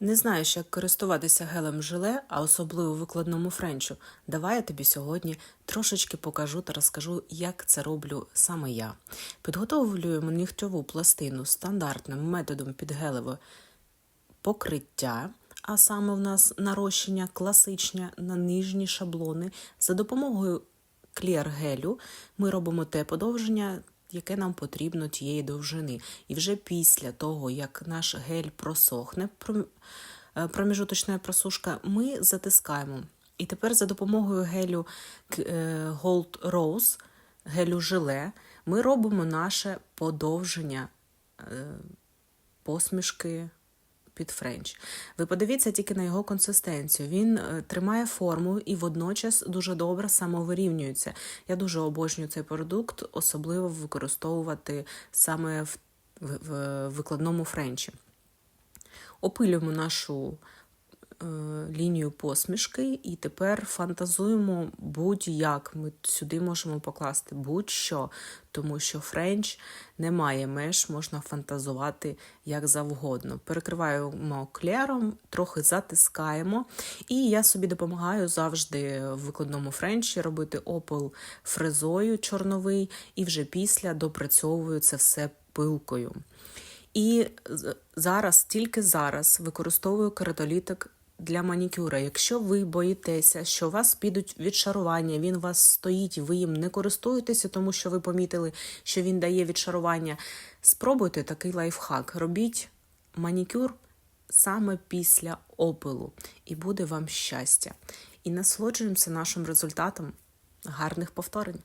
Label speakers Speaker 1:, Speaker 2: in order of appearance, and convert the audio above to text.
Speaker 1: Не знаєш, як користуватися гелем желе, а особливо викладному френчу. Давай я тобі сьогодні трошечки покажу та розкажу, як це роблю саме я. Підготовлюємо нігтьову пластину стандартним методом під гелеве покриття, а саме в нас нарощення класичне на нижні шаблони. За допомогою кліар-гелю ми робимо те подовження, яке нам потрібно тієї довжини. І вже після того, як наш гель просохне, е, проміжуточна просушка, ми затискаємо. І тепер за допомогою гелю е, Gold Rose, гелю желе, ми робимо наше подовження е, посмішки під френч. Ви подивіться тільки на його консистенцію. Він е, тримає форму і водночас дуже добре самовирівнюється. Я дуже обожнюю цей продукт, особливо використовувати саме в, викладному френчі. Опилюємо нашу лінію посмішки, і тепер фантазуємо будь-як. Ми сюди можемо покласти будь-що, тому що френч не має меж, можна фантазувати як завгодно. Перекриваємо клером, трохи затискаємо, і я собі допомагаю завжди в викладному френчі робити опил фрезою чорновий, і вже після допрацьовую це все пилкою. І зараз, тільки зараз використовую кератолітик для манікюра. Якщо ви боїтеся, що у вас підуть відшарування, він у вас стоїть, ви їм не користуєтеся, тому що ви помітили, що він дає відшарування. Спробуйте такий лайфхак. Робіть манікюр саме після опилу, і буде вам щастя. І насолоджуємося нашим результатом. Гарних повторень!